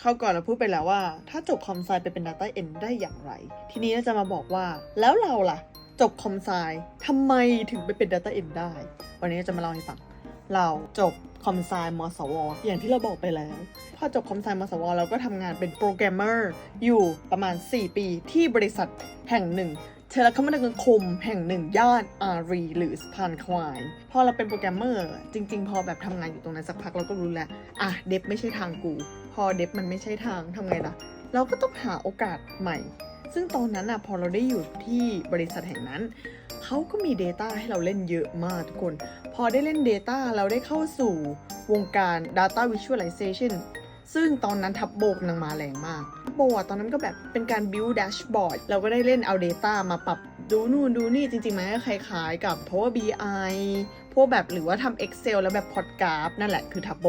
เข้าก่อนเราพูดไปแล้วว่า ถ้าจบคอมไซไปเป็น Data e n ได้อย่างไร ทีนี้เราจะมาบอกว่า แล้วเราล่ะ จบคอมไซทำไมถึงไปเป็น Data e n ได้ วันนี้จะมาเล่าให้ฟัง เราจบคอมไซมสว อย่างที่เราบอกไปแล้ว พอจบคอมไซมสว เราก็ทำงานเป็นโปรแกรมเมอร์อยู่ประมาณ 4 ปีที่บริษัทแห่งหนึ่ง เทเลคมนาคมแห่งหนึ่งย่านอารีหรือสะพานควาย พอเราเป็นโปรแกรมเมอร์ จริง ๆ พอแบบทำงานอยู่ตรงนั้นสักพักเราก็รู้แล้วอะเดฟไม่ใช่ทางกู พอเดฟมันไม่ใช่ทางทำไงล่ะ เราก็ต้องหาโอกาสใหม่ ซึ่งตอนนั้นอะพอเราได้อยู่ที่บริษัทแห่งนั้นเขาก็มี Data ให้เราเล่นเยอะมากทุกคน พอได้เล่น Data เราได้เข้าสู่วงการ Data Visualization ซึ่งตอนนั้นทับโบกำลังมาแรงมาก โบอะตอนนั้นก็แบบเป็นการ build dashboard เราก็ได้เล่นเอา Data มาปรับดูนู่นดูนี่จริงๆมันก็คล้ายๆกับ Power BI พวกแบบหรือว่าทำ Excel แล้วแบบพอดกราฟนั่นแหละคือทับโบ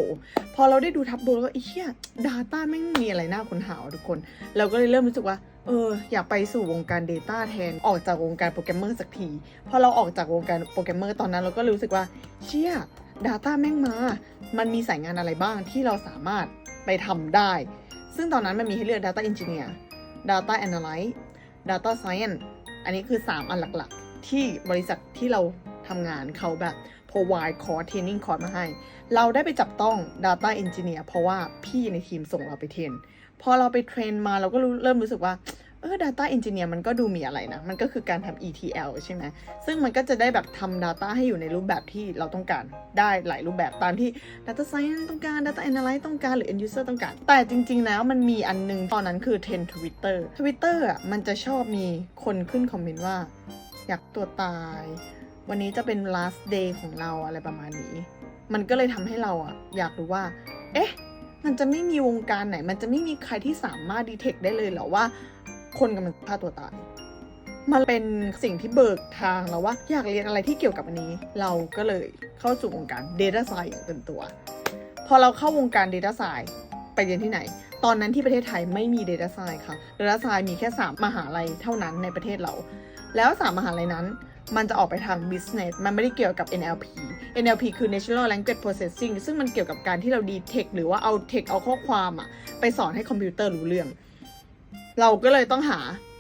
พอเราได้ดูทับโบแล้วก็ไอ้เหี้ย Data แม่งมีอะไรน่าค้นหาทุกคน เราก็เลยเริ่มรู้สึกว่า เออ อยากไปสู่วงการ Data แทนออกจากวงการโปรแกรมเมอร์สักที พอเราออกจากวงการโปรแกรมเมอร์ตอนนั้นเราก็รู้สึกว่า เชี่ย Data แม่งมา มันมีสายงานอะไรบ้างที่เราสามารถไปทำได้ ซึ่งตอนนั้นมันมีให้เลือก Data Engineer Data Analyst Data Science อันนี้คือ 3 อันหลักๆ ที่บริษัทที่เราทำงานเขาแบบ provide course training course มาให้ เราได้ไปจับต้อง Data Engineer เพราะว่าพี่ในทีมส่งเราไปเทรน พอเราไปเทรนมาเราก็เริ่มรู้สึกว่า เออ Data Engineer มันก็ดูมีอะไรนะ มันก็คือการทำ ETL ใช่ไหม ซึ่งมันก็จะได้แบบทำ Data ให้อยู่ในรูปแบบที่เราต้องการ ได้หลายรูปแบบตามที่ Data Science ต้องการ Data Analyst ต้องการ หรือ End User ต้องการ แต่จริง ๆ แล้วมันมีอันนึง ตอนนั้นคือเทรน Twitter Twitter อะ มันจะชอบมีคนขึ้นคอมเมนต์ว่า อยากตัวตาย วันนี้จะเป็น last day ของเราอะไรประมาณนี้ มันก็เลยทำให้เราอะ อยากรู้ว่า เอ๊ะ มันจะไม่มีวงการไหน มันจะไม่มีใครที่สามารถดีเทคได้เลยเหรอว่า คนกำลังฆ่าตัวตาย มันเป็นสิ่งที่เบิกทางแล้วว่า อยากเรียนอะไรที่เกี่ยวกับอันนี้ เราก็เลยเข้าสู่วงการ Data Science อย่างเต็มตัว พอเราเข้าวงการ Data Science ไปเรียนที่ไหน ตอนนั้นที่ประเทศไทยไม่มี Data Science ค่ะ Data Science มีแค่ 3 มหาลัยเท่านั้นในประเทศเรา แล้ว 3 มหาลัยนั้นมันจะออกไปทาง business มันไม่ได้เกี่ยวกับ NLP NLP คือ Natural Language Processing ซึ่งมันเกี่ยวกับการที่เรา detect หรือว่าเอา text เอาข้อความอะไปสอนให้คอมพิวเตอร์รู้เรื่อง เราก็เลยต้องหา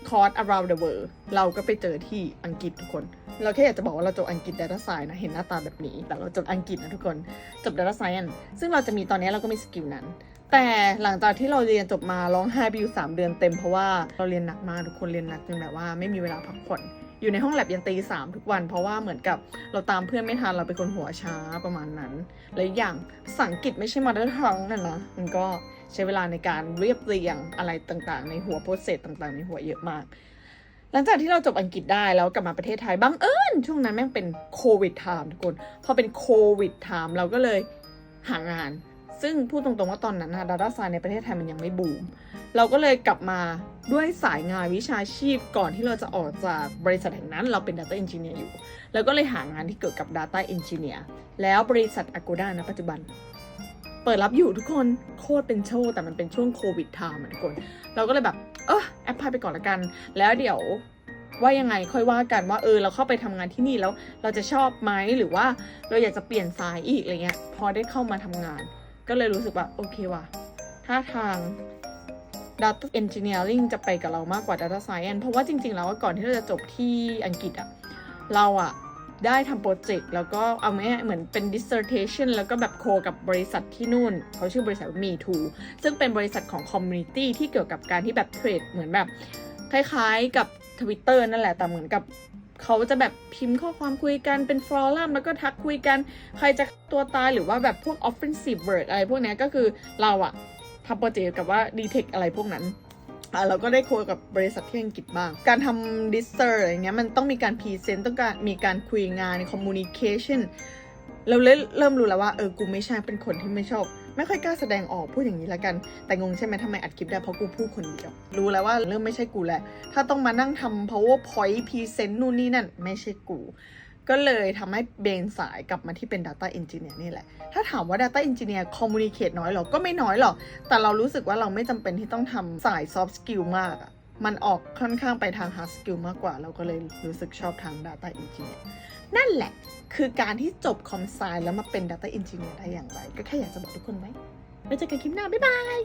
คอร์ส around the world เราก็ไปเจอที่อังกฤษทุกคน เราแค่อยากจะบอกว่าเราจบอังกฤษ data science นะเห็นหน้าตาแบบนี้ แต่เราจบอังกฤษนะทุกคนจบ data science ซึ่งเราจะมีตอนนี้เราก็มีสกิลนั้น แต่หลังจากที่เราเรียนจบมาร้องไห้ไปอยู่3เดือนเต็มเพราะว่าเราเรียนหนักมากทุกคนเรียนหนักจนแบบว่าไม่มีเวลาพักผ่อนอยู่ในห้องแลบยันตีสามทุกวัน เพราะว่าเหมือนกับเราตามเพื่อนไม่ทันเราเป็นคนหัวช้าประมาณนั้น และอีกอย่างภาษาอังกฤษไม่ใช่มาตรฐานนนะมันก็ ใช้เวลาในการเรียบเรียงอะไรต่างๆ ในหัวโปรเซสต่างๆ ในหัวเยอะมาก หลังจากที่เราจบอังกฤษได้แล้วกลับมาประเทศไทยบังเอิญช่วงนั้นแม่งเป็นโควิดไทม์ทุกคนพอเป็นโควิดไทม์เราก็เลยหางาน ซึ่งพูดตรงๆว่าตอนนั้นนะดาต้าไซในประเทศไทยมันยังไม่บูม เราก็เลยกลับมาด้วยสายงานวิชาชีพก่อนที่เราจะออกจากบริษัทแห่งนั้น เราเป็น Data Engineer อยู่ แล้วก็เลยหางานที่เกี่ยวกับ Data Engineer แล้วบริษัท Agoda นะปัจจุบัน เปิดรับอยู่ทุกคนโคตรเป็นโชว์แต่มันเป็นช่วงโควิดไทม์ทุกคนเราก็เลยแบบเออแอปพลายไปก่อนละกัน แล้วเดี๋ยวว่ายังไงค่อยว่ากันว่าเออเราเข้าไปทำงานที่นี่แล้วเราจะชอบไหมหรือว่าเราอยากจะเปลี่ยนสายอีกอะไรเงี้ยพอได้เข้ามาทำงาน ก็เลยรู้สึกว่าโอเคว่ะถ้าทาง Data Engineering จะไปกับเรามากกว่า Data Science เพราะว่าจริงๆแล้วก่อนที่เราจะจบที่อังกฤษอะเราอะ ได้ทำโปรเจกต์แล้วก็เอาไหมเหมือนเป็น dissertation แล้วก็แบบโคกับบริษัทที่นู่น เขาชื่อบริษัท Me Too ซึ่งเป็นบริษัทของ Community ที่เกี่ยวกับการที่แบบเทรดเหมือนแบบ คล้ายๆกับ Twitter นั่นแหละแต่เหมือนกับเขาจะแบบพิมพ์ข้อความคุยกันเป็นฟอรัมแล้วก็ทักคุยกัน ใครจะตัวตายหรือว่าแบบพวก offensive word อะไรพวกนี้ก็คือเราอะทำโปรเจกต์กับว่า detect อะไรพวกนั้น เราก็ได้คุยกับบริษัทที่อังกฤษบ้าง การทำ d i s s e r อะไรเงี้ยมันต้องมีการพรีเซนต์ต้องการมีการคุยงาน communication เราเรเริ่มรู้แล้วว่าเออกูไม่ใช่เป็นคนที่ไม่ชอบ ไม่ค่อยกล้าแสดงออกพูดอย่างนี้ละกัน แต่งงใช่ไหมทำไมอัดคลิปได้เพราะกูพูดคนเดียวรู้แล้วว่าเริ่มไม่ใช่กูแล้วถ้าต้องมานั่งทำ powerpoint present นู่นนี่นั่นไม่ใช่กู ก็เลยทำให้เบนสายกลับมาที่เป็น data engineer นี่แหละ ถ้าถามว่า data engineer communicate น้อยหรอ ก็ไม่น้อยหรอก แต่เรารู้สึกว่าเราไม่จำเป็นที่ต้องทำสาย soft skill มากอะมันออกค่อนข้างไปทาง hard skill มากกว่า เราก็เลยรู้สึกชอบทาง data engineer นั่นแหละ คือการที่จบคอมไซแล้วมาเป็น Data Engineer ได้อย่างไร ก็แค่อยากจะบอกทุกคนไว้ไว้เจอกันคลิปหน้า บ๊ายบาย